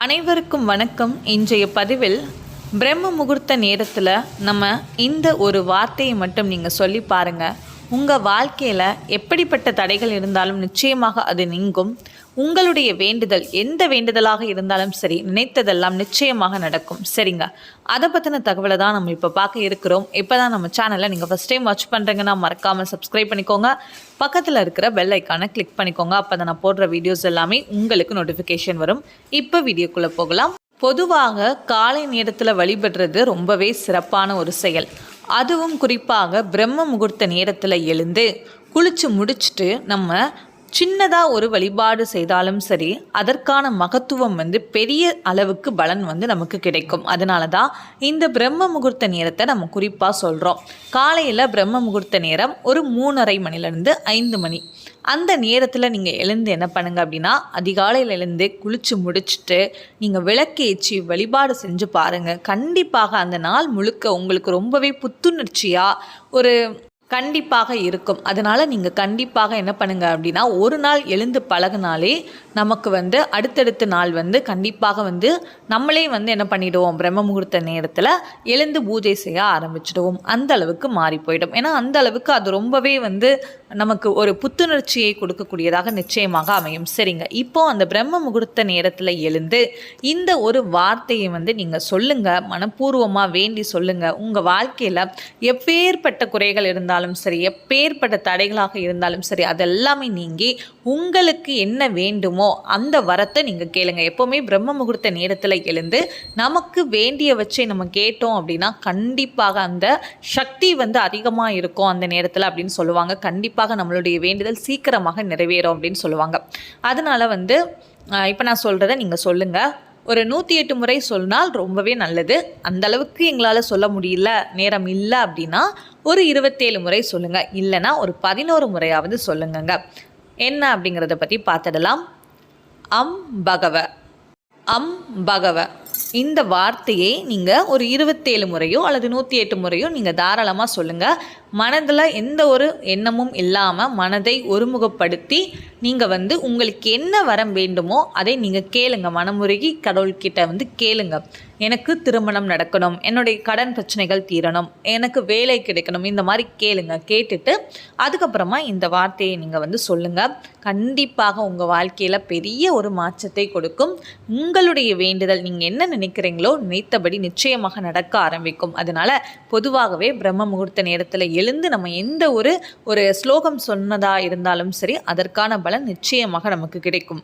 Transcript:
அனைவருக்கும் வணக்கம். இன்றைய பதிவில் பிரம்ம முகூர்த்த நேரத்தில் நம்ம இந்த ஒரு வார்த்தையை மட்டும் நீங்கள் சொல்லி பாருங்கள் உங்கள் வாழ்க்கையில் எப்படிப்பட்ட தடைகள் இருந்தாலும் நிச்சயமாக அது நீங்கும். உங்களுடைய வேண்டுதல் எந்த வேண்டுதலாக இருந்தாலும் சரி நினைத்ததெல்லாம் நிச்சயமாக நடக்கும். சரிங்க. அதை பற்றின தகவலை தான் நம்ம இப்போ பார்க்க இருக்கிறோம். இப்போ தான் நம்ம சேனலை நீங்கள் ஃபஸ்ட் டைம் வாட்ச் பண்ணுறீங்கன்னா மறக்காமல் சப்ஸ்கிரைப் பண்ணிக்கோங்க. பக்கத்தில் இருக்கிற பெல் ஐக்கானை கிளிக் பண்ணிக்கோங்க. அப்போ தான் நான் போடுற வீடியோஸ் எல்லாமே உங்களுக்கு நோட்டிஃபிகேஷன் வரும். இப்போ வீடியோக்குள்ளே போகலாம். பொதுவாக காலை நேரத்தில் வழிபடுறது ரொம்பவே சிறப்பான ஒரு செயல். அதுவும் குறிப்பாக பிரம்ம முகூர்த்த நேரத்தில் எழுந்து குளிச்சு முடிச்சுட்டு நம்ம சின்னதாக ஒரு வழிபாடு செய்தாலும் சரி அதற்கான மகத்துவம் வந்து பெரிய அளவுக்கு பலன் வந்து நமக்கு கிடைக்கும். அதனால தான் இந்த பிரம்ம முகூர்த்த நேரத்தை நம்ம குறிப்பாக சொல்கிறோம் காலையில் பிரம்ம முகூர்த்த நேரம் ஒரு மூணரை மணிலேருந்து ஐந்து மணி. அந்த நேரத்தில் நீங்கள் எழுந்து என்ன பண்ணுங்க அப்படின்னா அதிகாலையில் எழுந்து குளித்து முடிச்சுட்டு நீங்கள் விளக்கேற்றி வழிபாடு செஞ்சு பாருங்கள் கண்டிப்பாக அந்த நாள் முழுக்க உங்களுக்கு ரொம்பவே புத்துணர்ச்சியாக ஒரு கண்டிப்பாக இருக்கும். அதனால் நீங்கள் கண்டிப்பாக என்ன பண்ணுங்க அப்படின்னா ஒரு நாள் எழுந்து பழகுனாலே நமக்கு வந்து அடுத்தடுத்த நாள் வந்து கண்டிப்பாக வந்து நம்மளே வந்து என்ன பண்ணிவிடுவோம் பிரம்ம முகூர்த்த நேரத்தில் எழுந்து பூஜை செய்ய ஆரம்பிச்சிடுவோம். அந்த அளவுக்கு மாறி போயிடும். ஏன்னா அந்த அளவுக்கு அது ரொம்பவே வந்து நமக்கு ஒரு புத்துணர்ச்சியை கொடுக்கக்கூடியதாக நிச்சயமாக அமையும். சரிங்க. இப்போ அந்த பிரம்ம முகூர்த்த நேரத்தில் எழுந்து இந்த ஒரு வார்த்தையை வந்து நீங்கள் சொல்லுங்கள் மனப்பூர்வமாக வேண்டி சொல்லுங்கள் உங்கள் வாழ்க்கையில் எப்பேற்பட்ட குறைகள் இருந்தாலும் சரி எப்பேற்பட்ட தடைகளாக இருந்தாலும் சரி அதெல்லாமே நீங்கி உங்களுக்கு என்ன வேண்டுமோ அந்த வரத்தை நீங்கள் கேளுங்க. எப்போவுமே பிரம்ம முகூர்த்த நேரத்தில் எழுந்து நமக்கு வேண்டியவற்றை நம்ம கேட்டோம் அப்படின்னா கண்டிப்பாக அந்த சக்தி வந்து அதிகமாக இருக்கும் அந்த நேரத்தில் அப்படின்னு சொல்லுவாங்க. கண்டிப்பாக நம்மளுடைய வேண்டுதல் சீக்கிரமாக நிறைவேறும் அப்படின்னு சொல்லுவாங்க. அதனால் வந்து இப்போ நான் சொல்கிறத நீங்கள் சொல்லுங்கள் ஒரு நூற்றி எட்டு முறை சொன்னால் ரொம்பவே நல்லது. அந்த அளவுக்கு எங்களால் சொல்ல முடியல நேரம் இல்லை அப்படின்னா ஒரு இருபத்தேழு முறை சொல்லுங்கள் இல்லைன்னா ஒரு பதினோரு முறையாவது சொல்லுங்கங்க. என்ன அப்படிங்கிறத பற்றி பார்த்துடலாம். அம் பகவ. அம் பகவ. இந்த வார்த்தையை நீங்கள் ஒரு இருபத்தேழு முறையோ அல்லது நூற்றி எட்டு முறையோ நீங்கள் தாராளமாக சொல்லுங்கள் மனதில் எந்த ஒரு எண்ணமும் இல்லாமல் மனதை ஒருமுகப்படுத்தி நீங்கள் வந்து உங்களுக்கு என்ன வரம் வேண்டுமோ அதை நீங்கள் கேளுங்க. மனமுருகி கடவுள்கிட்ட வந்து கேளுங்க. எனக்கு திருமணம் நடக்கணும். என்னுடைய கடன் பிரச்சனைகள் தீரணும். எனக்கு வேலை கிடைக்கணும். இந்த மாதிரி கேளுங்க. கேட்டுட்டு அதுக்கப்புறமா இந்த வார்த்தையை நீங்கள் வந்து சொல்லுங்கள் கண்டிப்பாக உங்கள் வாழ்க்கையில் பெரிய ஒரு மாற்றத்தை கொடுக்கும். உங்களுடைய வேண்டுதல் நீங்கள் என்ன நினைக்கிறீங்களோ நினைத்தபடி நிச்சயமாக நடக்க ஆரம்பிக்கும். அதனால் பொதுவாகவே பிரம்ம முகூர்த்த நேரத்தில் எழுந்து நம்ம எந்த ஒரு ஒரு ஸ்லோகம் சொன்னதாக இருந்தாலும் சரி அதற்கான பலன் நிச்சயமாக நமக்கு கிடைக்கும்.